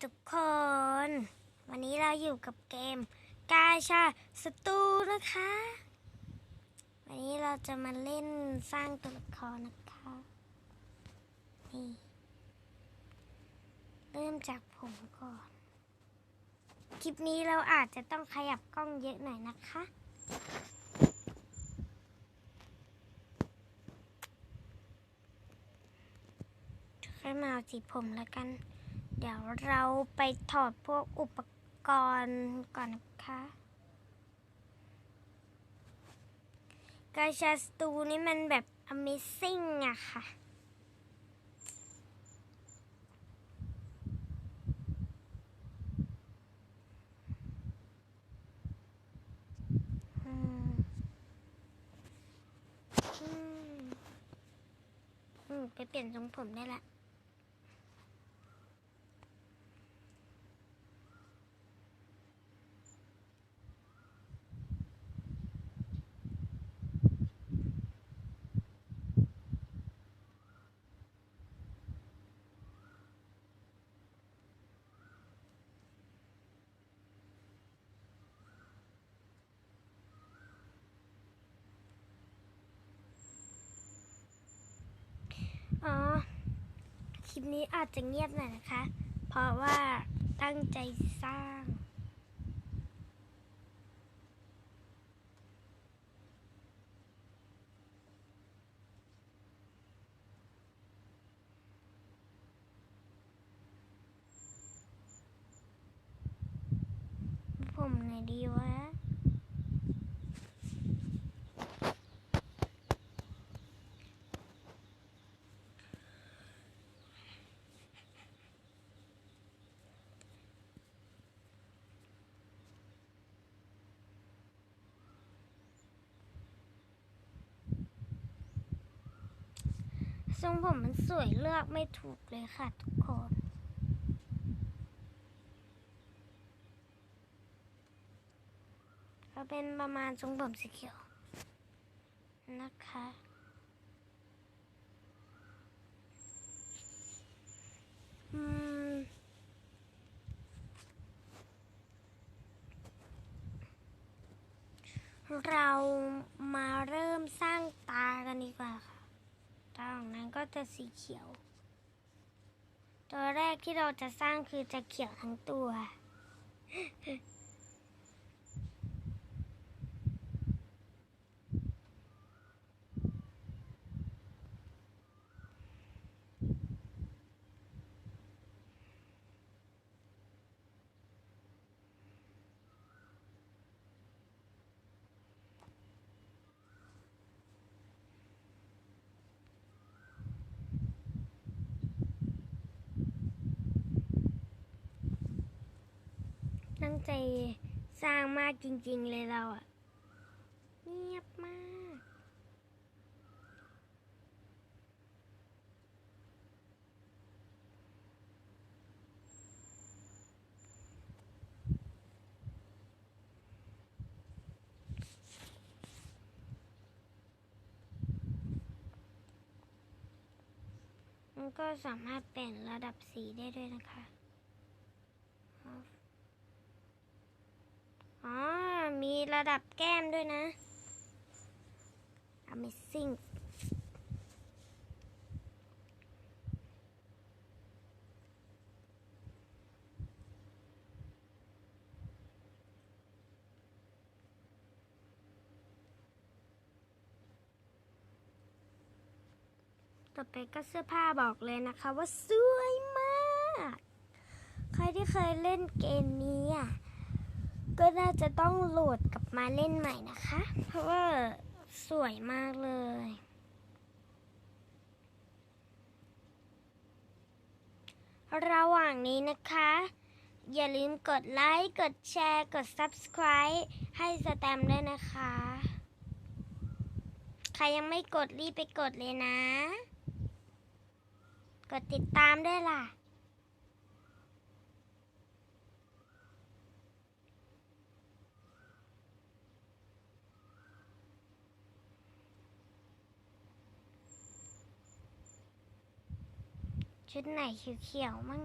ทุกคน วันนี้เราอยู่กับเกมกาชาสตูนะคะ วันนี้เราจะมาเล่นสร้างตัวละครนะคะ นี่ เริ่มจากผมก่อน คลิปนี้เราอาจจะต้องขยับกล้องเยอะหน่อยนะคะค่อยมาเอาสีผมแล้วกัน เดี๋ยวเราไปถอดพวกอุปกรณ์ก่อนนะคะกาชาสตูนี่มันแบบ Amazing อะค่ะอืมอืมอืมไปเปลี่ยนทรงผมได้ละ อ๋อ คลิปนี้อาจจะเงียบหน่อยนะคะ เพราะว่าตั้งใจสร้าง ผมไหนดีวะ ทรงผมมันสวยเลือกไม่ถูกเลยค่ะทุกคนก็เป็นประมาณทรงผมสีเขียว นะคะ อืม เรามาเริ่มสร้างตากันดีกว่าค่ะ ตาของนั้นก็จะสีเขียว ตัวแรกที่เราจะสร้างคือจะเขียวทั้งตัว ตั้งใจสร้างมากจริง ๆ เลยเราอะเงียบมาก มันก็สามารถเปลี่ยนระดับสีได้ด้วยนะคะ อ๋อ มี ระดับแก้มด้วยนะ Amazing ต่อไปก็เสื้อผ้าบอกเลยนะคะว่าสวยมาก ใครที่เคยเล่นเกมนี้อะ ก็น่าจะต้องโหลดกลับมาเล่นใหม่นะคะ เพราะว่าสวยมากเลย ระหว่างนี้นะคะ อย่าลืมกดไลค์ กดแชร์ กด Subscribe ให้สแตมด้วยนะคะ ใครยังไม่กดรีบไปกดเลยนะ กดติดตามด้วยล่ะ ชุดไหนเขียวๆมั่ง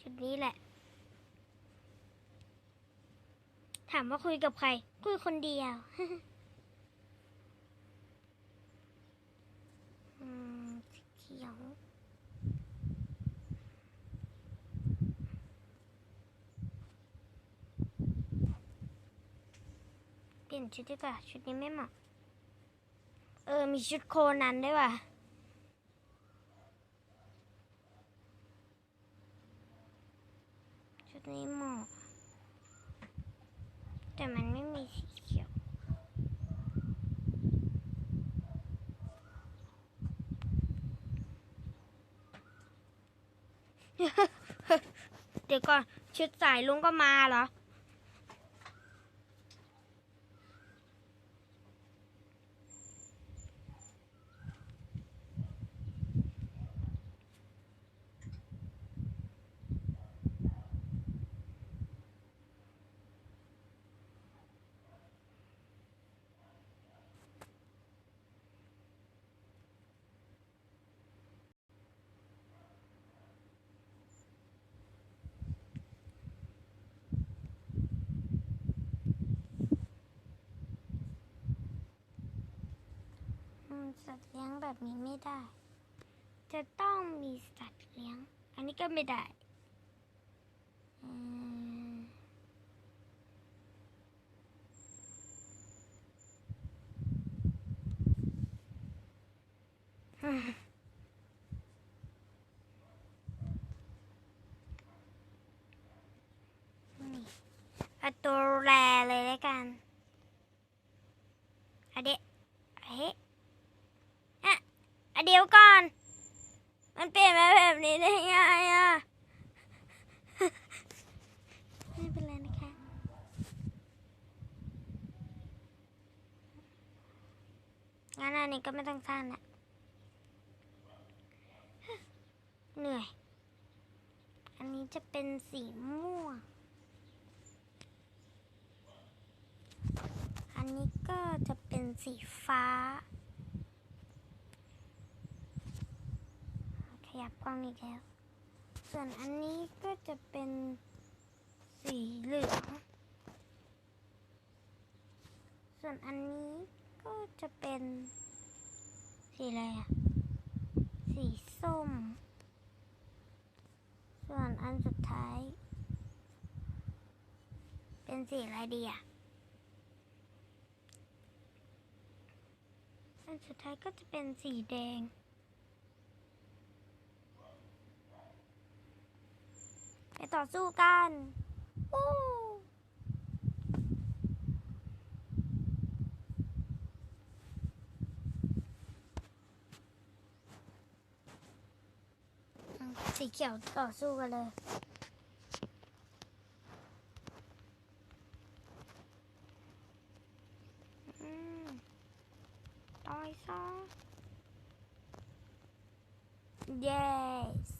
ชุดนี้แหละ ถามว่าคุยกับใคร คุยคนเดียวเขียวเปลี่ยนชุดดีกว่าชุดนี้ไม่เหมาะ เออ มีชุดโคนันด้วยว่ะ ชุดนี้เหมาะ แต่มันไม่มีสีเขียว เดี๋ยวก่อน ชุดสายลุงก็มาเหรอ สัตว์เลี้ยงแบบนี้ไม่ได้ จะต้องมีสัตว์เลี้ยง อันนี้ก็ไม่ได้อืมอืมนี่เอาตัวแรเลยแล้วกันอะเดะเฮ้อะอะเดี๋ยวก่อน มันเปลี่ยนมาแบบนี้ได้ไงอะ ไม่เป็นไรนะคะ งั้นอันนี้ก็ไม่ต้องสร้างละเหนื่อย อันนี้จะเป็นสีม่วง อันนี้ก็จะเป็นสีฟ้า ขยับกล้องอีกแล้ว ส่วนอันนี้ก็จะเป็นสีเหลือง ส่วนอันนี้ก็จะเป็น สีอะไรอะสีส้ม ส่วนอันสุดท้าย เป็นสีอะไรดีอะอันสุดท้ายก็จะเป็นสีแดง ไปต่อสู้กันวู้เอา สีเขียวต่อสู้กันเลยอืมต่อยซะ yes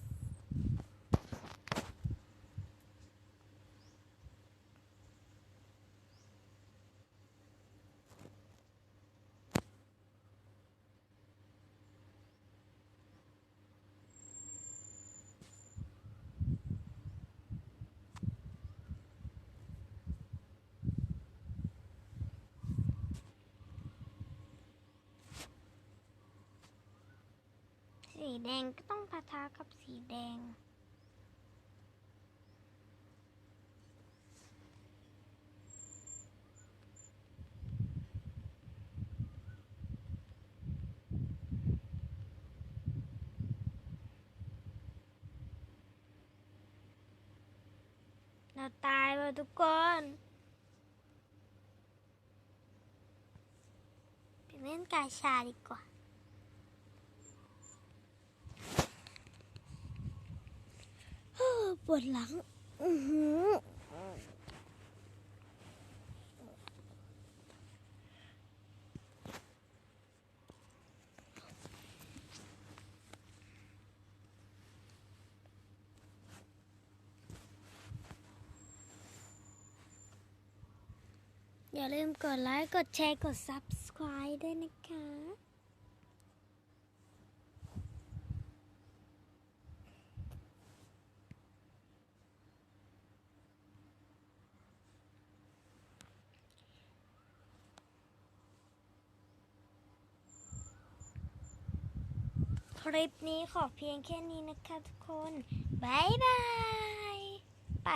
สี แดงก็ต้องปะทะกับสีแดง เราตายไปทุกคนไปเล่นกาชาดีกว่า ปวดหลัง อือหืออย่าลืมกดไลค์ กดแชร์ กด subscribe ด้วยนะคะ อ ลิปนี้ขอเพียงแค่นี้นะคะทุกคน บ๊ายบาย ไป